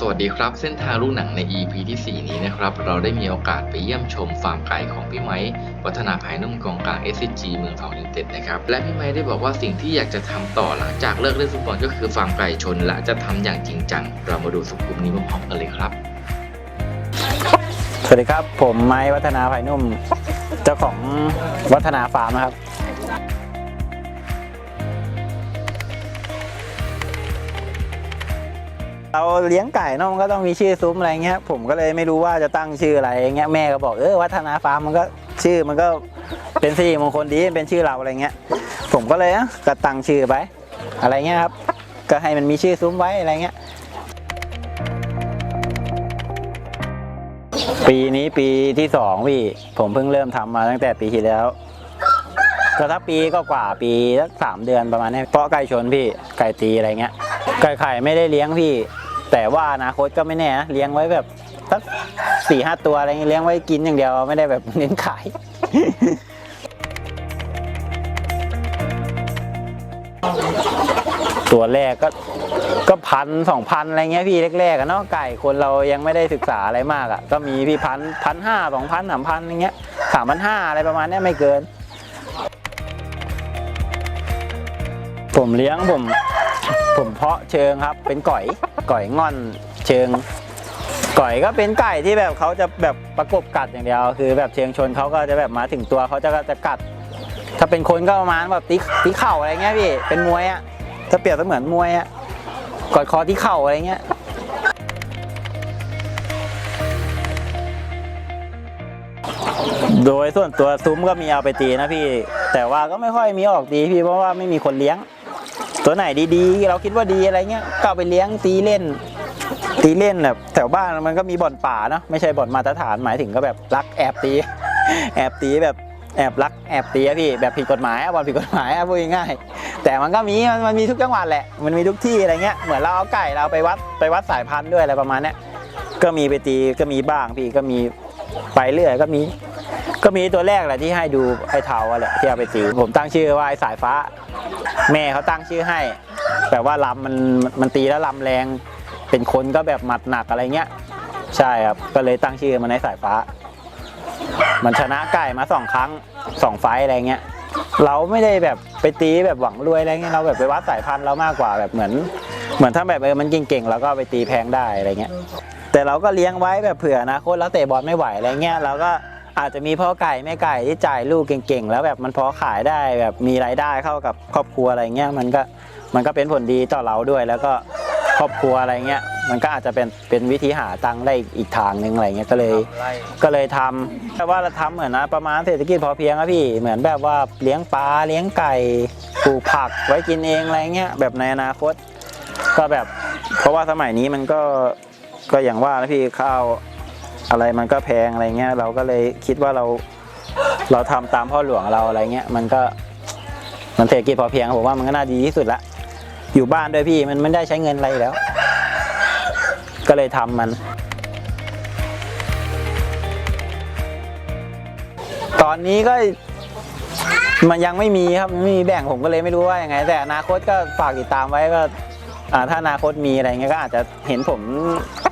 สวัสดีครับ เส้นทางลูกหนังใน EP ที่ 4 นี้นะครับ เราได้มีโอกาสไปเยี่ยมชมฟาร์มไก่ของพี่ไม้วัฒนาภายนุ่มกองกลาง SCG เมืองทองยูนเต็ดนะครับและพี่ไม้ได้บอกว่าสิ่งที่อยากจะทำต่อหลังจากเลิกเล่นฟุตบอลก็คือฟาร์มไก่ชน และจะทำอย่างจริงจัง เรามาดูสกุปนี้พร้อมๆกันเลยครับ สวัสดีครับผมไม้วัฒนาภายนุ่ม เจ้าของวัฒนาฟาร์มนะครับ เราเลี้ยงไก่เนอะมันก็ต้องมีชื่อซุ้มอะไรเงี้ยผมก็เลยไม่รู้ว่าจะตั้งชื่ออะไรเงี้ยแม่ก็บอกเออวัฒนาฟาร์มมันก็ชื่อมันก็เป็นสิริมงคลดีเป็นชื่อเราอะไรเงี้ย ผมก็เลยอะก็ตั้งชื่อไป อะไรเงี้ยครับก็ให้มันมีชื่อซุ้มไว้อะไรเงี้ยปีนี้ปีที่สองพี่ผมเพิ่งเริ่มทำมาตั้งแต่ปีที่แล้วก็ถ้าปีก็กว่าปีสักสามเดือนประมาณนี้เพราะไก่ชนพี่ไก่ตีอะไรเงี้ยไก่ไข่ไม่ได้เลี้ยงพี่ แต่ว่าอนาคตก็ไม่แน่นะเลี้ยงไว้แบบสักสี่ห้าตัวอะไรเงี้ยเลี้ยงไว้กินอย่างเดียวไม่ได้แบบเน้นขาย ตัวแรกก็ก็พันสองพันอะไรเงี้ยพี่แรกๆอะเนาะไก่คนเรายังไม่ได้ศึกษาอะไรมากอะก็มีพี่พันพันห้าสองพันสามพันอย่างเงี้ยสามพันห้าอะไรประมาณเนี้ยไม่เกิน ผมเลี้ยงผม ผมเพาะเชิงครับ เป็นก่อยก่อยง่อนเชิงก่อยก็เป็นไก่ที่แบบเขาจะแบบประกบกัดอย่างเดียว คือแบบเชิงชนเขาก็จะแบบมาถึงตัวเขาจะจะกัด ถ้าเป็นคนก็ประมาณแบบตีตีเข่าอะไรเงี้ยพี่เป็นมวยอะถ้าเปรียบเสมือนมวยอะกอดคอที่เข่าอะไรเงี้ยโดยส่วนตัวซุ้มก็มีเอาไปตีนะพี่ แต่ว่าก็ไม่ค่อยมีออกดีพี่เพราะว่าไม่มีคนเลี้ยง ตัวไหนดีๆ เราคิดว่าดีอะไรเงี้ยก็ไปเลี้ยงตีเล่น ตีเล่นแบบแถวบ้านมันก็มีบ่อนป่าเนาะไม่ใช่บ่อนมาตรฐานหมายถึงก็แบบรักแอบตี แอบตีแบบแอบรักแอบตีอะพี่แบบผิดกฎหมายอะบอลผิดกฎหมายอะพูดง่ายแต่มันก็มีมันมันมีทุกจังหวัดแหละมันมีทุกที่อะไรเงี้ยเหมือนเราเอาไก่เราไปวัดไปวัดสายพันธุ์ด้วยอะไรประมาณเนี้ยก็มีไปตีก็มีบ้างพี่ก็มีไปเรื่อยก็มี ก็มีตัวแรกแหละที่ให้ดูไอ้เทาอะแหละที่เอาไปตีผมตั้งชื่อว่าไอ้สายฟ้า แม่เขาตั้งชื่อให้แบบว่าลำมันมันตีแล้วลำแรง เป็นคนก็แบบหมัดหนักอะไรเงี้ย ใช่ครับก็เลยตั้งชื่อมันในสายฟ้า มันชนะไก่มาสองครั้งสองไฟอะไรเงี้ยเราไม่ได้แบบไปตีแบบหวังรวยอะไรเงี้ยเราแบบไปวัดสายพันธุ์เรามากกว่าแบบเหมือน เหมือนถ้าแบบเออมันเก่งๆเราก็ไปตีแพงได้อะไรเงี้ยแต่เราก็เลี้ยงไว้แบบเผื่ออนาคตรแล้วเตะบอลไม่ไหวอะไรเงี้ยเราก็ อาจจะมีพ่อไก่แม่ไก่ที่จ่ายลูกเก่งๆ แล้วแบบมันพอขายได้แบบมีรายได้เข้ากับครอบครัวอะไรเงี้ยมันก็มันก็เป็นผลดีต่อเราด้วย แล้วก็ครอบครัวอะไรเงี้ยมันก็อาจจะเป็นเป็นวิธีหาตังค์ได้อีกทางหนึ่งอะไรเงี้ยก็เลยก็เลยทำแต่ว่าเราทำเหมือนนะประมาณเศรษฐกิจพอเพียงอะพี่เหมือนแบบว่าเลี้ยงปลาเลี้ยงไก่ปลูกผักไว้กินเองอะไรเงี้ยแบบในอนาคต ก็แบบเพราะว่าสมัยนี้มันก็ก็อย่างว่านะพี่ข้าว อะไรมันก็แพงอะไรเงี้ยเราก็เลยคิดว่าเราเราทำตามพ่อหลวงเราอะไรเงี้ยมันก็มันเศรษฐกิจพอเพียงผมว่ามันก็น่าดีที่สุดละอยู่บ้านด้วยพี่มันไม่ได้ใช้เงินอะไรแล้ว ก็เลยทำมัน ตอนนี้ก็มันยังไม่มีครับไม่มีแบ่งผมก็เลยไม่รู้ว่ายังไง แต่อนาคตก็ฝากติดตามไว้ก็ ถ้าอนาคตมีอะไรเงี้ยก็อาจจะเห็นผม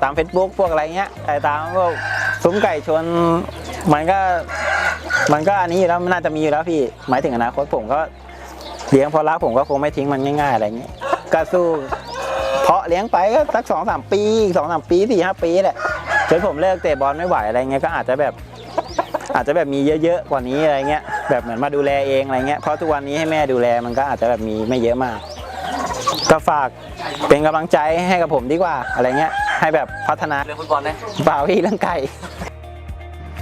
ตาม Facebook พวกอะไรเงี้ยแต่ตามพวกซุ้มไก่ชนมันก็มันก็อันนี้อยู่แล้วมันน่าจะมีอยู่แล้วพี่ หมายถึงอนาคตผมก็เลี้ยงพอรักผมก็คงไม่ทิ้งมันง่าย ๆ อะไรเงี้ยก็สู้เพาะเลี้ยงไปก็สักสองสามปีสองสามปีสี่ห้าปีแหละจนผมเลิกเตะบอลไม่ไหวอะไรเงี้ยก็อาจจะแบบอาจจะแบบมีเยอะๆกว่านี้อะไรเงี้ยแบบเหมือนมาดูแลเองอะไรเงี้ยเพราะทุกวันนี้ให้แม่ดูแลมันก็อาจจะแบบมีไม่เยอะมาก ก็ฝากเป็นกำลังใจให้กับผมดีกว่าอะไรเงี้ย ให้แบบพัฒนาเรื่องฟุตบอลนะเปล่าพี่เรื่องไก่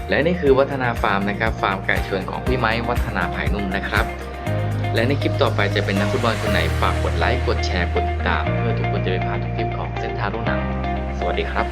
และนี่คือวัฒนาฟาร์มนะครับ ฟาร์มไก่ชนของพี่ไม้วัฒนาภายนุ่มนะครับ และในคลิปต่อไปจะเป็นนักฟุตบอลคนไหนฝากกดไลค์กดแชร์กดติดตาม เพื่อทุกคนจะไม่พลาดทุกคลิปของเส้นทางลูกหนัง สวัสดีครับ